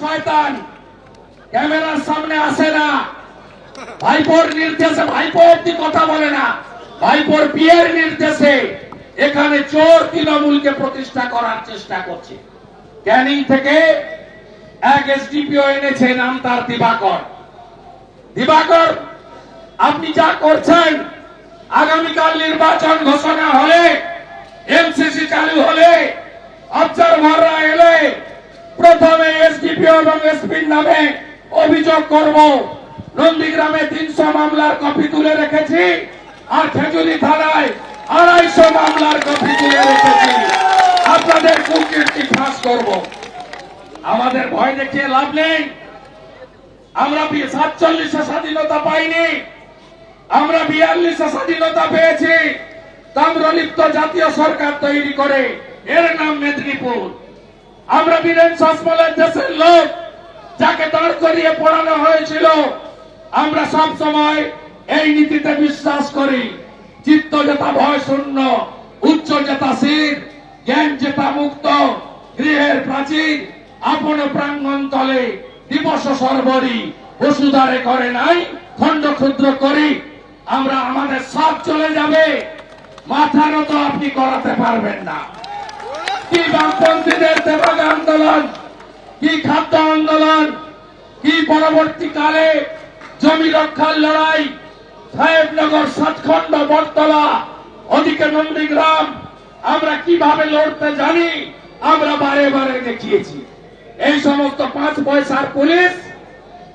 শয়তান, ক্যামেরার সামনে আসে না। ভাইপোর নির্দেশে, ভাইপো অব্দি কথা বলে না। ভাইপোর বিয়ের নির্দেশে এখানে চোর তৃণমূলকে প্রতিষ্ঠা করার চেষ্টা করছে। ক্যানিং থেকে এক এসডিপিও এনেছে, নাম তার দিবাকর। দিবাকর, আপনি যা করছেন, আগামীকাল নির্বাচন ঘোষণা হলে, এমসিসি চালু হলে, অবজারভাররা এলে প্রথমে এসডিপিও এবং এসপির নামে অভিযোগ করব। নন্দীগ্রামে তিনশো মামলার কপি তুলে রেখেছি আর খেজুরি থানায় আড়াইশো মামলার কপি তুলে রেখেছি। আপনাদের কুকীর্তি ফাঁস করব। আমাদের ভয় দেখিয়ে লাভ নেই। আমরা সাতচল্লিশে স্বাধীনতা পাইনি। আমরা বিয়াল্লিশে স্বাধীনতা পেয়েছি। তাম্রলিপ্ত জাতীয় সরকার তৈরি করে। এর নাম মেদিনীপুর। আমরা বীরেন শাসমলের দেশের লোক, যাকে দাঁড় করিয়ে পড়ানো হয়েছিল, আমরা সব সময় এই নীতিতে বিশ্বাস করি। চিত্ত যেতা ভয় শূন্য, উচ্চ যেতা শির, জ্ঞান যেতা মুক্ত, গৃহের প্রাচীর, আপন প্রাঙ্গণ তলে দিবস সর্বরি, বসুধারে করে নাই, খণ্ড ক্ষুদ্র করি। আমরা আমাদের সব চলে যাবে মাথার তো আপনি করাতে পারবেন না। কি বামপন্থীদের দেবাগ আন্দোলন, কি খাদ্য আন্দোলন, কি পরবর্তীকালে জমি রক্ষার লড়াই, সাহেবনগর সাতখণ্ড বটতলা, ওদিকে নন্দীগ্রাম, আমরা কীভাবে লড়তে জানি, আমরা বারে বারে দেখিয়েছি। এই সমস্ত পাঁচ পয়সার পুলিশ,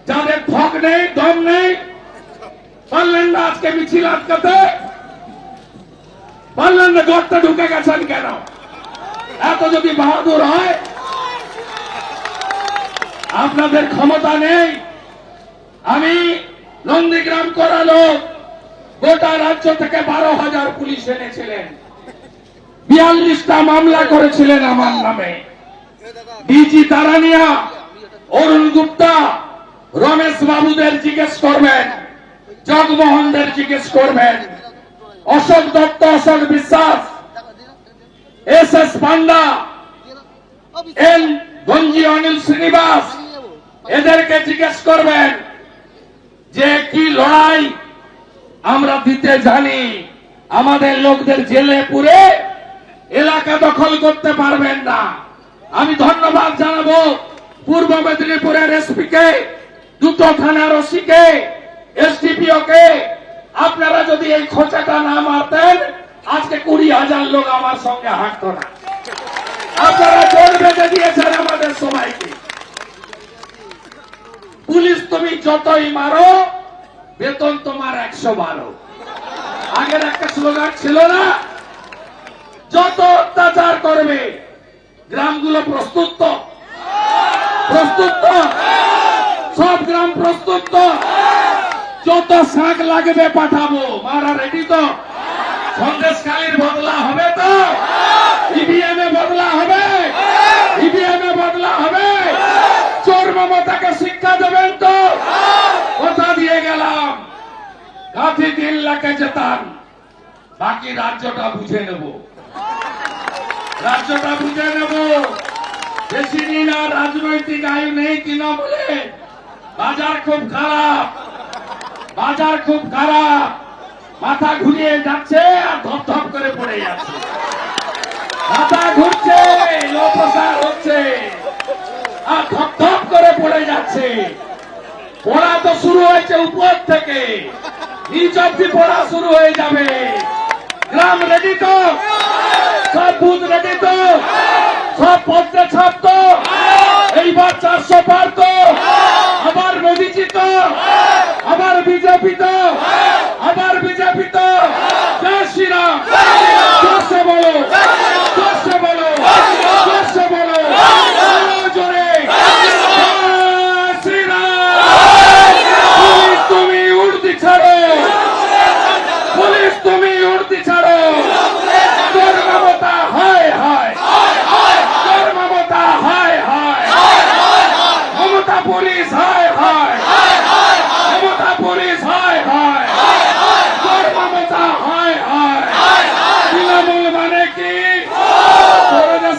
যাদের ধক নেই, দম নেই, পারলেন না আজকে মিছিল আটকাতে? পারলেন না গর্তে ঢুকে গেছেন কেন? এত যদি বাহাদুর হয়, আপনাদের ক্ষমতা নেই। আমি নন্দীগ্রাম করা লোক, গোটা রাজ্য থেকে বারো হাজার পুলিশ এনেছিলেন। বিয়াল্লিশটা মামলা করেছিলেন আমার নামে। ডিজি তারানিয়া, অরুণ গুপ্তা, রমেশ বাবুদের জিজ্ঞেস করবেন, জগমোহনদের জিজ্ঞেস করবেন। Ashok Dutta, Ashok Biswas S S Panda, N Ganji Anil Srinivas, এদেরকে জিজ্ঞেস করবেন যে কি লড়াই আমরা দিতে জানি। আমাদের লোকদের জেলে পুরে এলাকা দখল করতে পারবেন না। আমি ধন্যবাদ জানাব পূর্ব মেদিনীপুরের এসপি কে দুটো থানার ওসি কে এসডিপিও কে আপনারা যদি এই খোঁচাটা না মারতেন আজকে কুড়ি হাজার লোক আমার সঙ্গে হাঁটতো না আপনারা জোর বেঁধে দিয়েছেন আমাদের সবাইকে পুলিশ তুমি যতই মারো, বেতন তোমার একশো বারো আগের একটা স্লোগান ছিল না যত অত্যাচার করবে, গ্রামগুলো প্রস্তুত তো? প্রস্তুত তো? সব গ্রাম প্রস্তুত তো? যত শাক লাগবে পাঠাবো, মারা রেডি তো সন্দেশকালীর বদলা হবে তো? ইভিএম এ বদলা হবে? ইভিএম এ বদলা হবে? চোর মমতাকে শিক্ষা দেবেন তো? কথা দিয়ে গেলাম। কাঠি লাখে যেতাম বাকি রাজ্যটা বুঝে নেব। রাজ্যটা বুঝে নেব। বেশি দিন আর রাজনৈতিক আয়ু নেই কিনা বলে বাজার খুব খারাপ। বাজার খুব খারাপ। মাথা ঘুরিয়ে যাচ্ছে আর ধপ ধপ করে পড়ে যাচ্ছে। মাথা ঘুরছে লো হচ্ছে আর ধপ ধপ করে পড়ে যাচ্ছে। পড়া তো শুরু হয়েছে উপর থেকে। নিচ অব্দি পড়া শুরু হয়ে যাবে। গ্রাম রেডি তো? সব বুথ রেডি তো? সব পত্রে ছাপ তো? এইবার চারশো পার তো? আবার মোদিজি তো আবার বিজেপি তো? মূর্তি ছাড়ো। তোর মমতা হয় হয়। তোর মমতা হয় হয়। মমতা পুলিশ, হয় হয়। মমতা পুলিশ, হয় হয়। তোর মমতা হয় হয়। তৃণমূল মানে কি?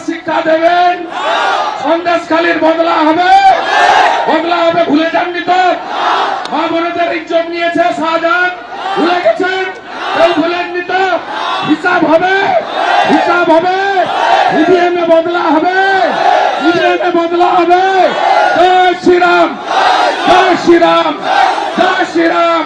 শিক্ষা দেবেন। সন্দেশখালীর বদলা হবে। বদলা হবে ভুলে যাননি তো? মা বোনেদের ইজ্জত নিয়েছে শাহজাহান। ভুলে গেছেন? কেউ ভুলে হিসাব হবে। হিসাব হবে। ইভিএম এ বদলা হবে। ইভিএম এ বদলা হবে। জয় শ্রীরাম। জয় শ্রীরাম। জয় শ্রীরাম।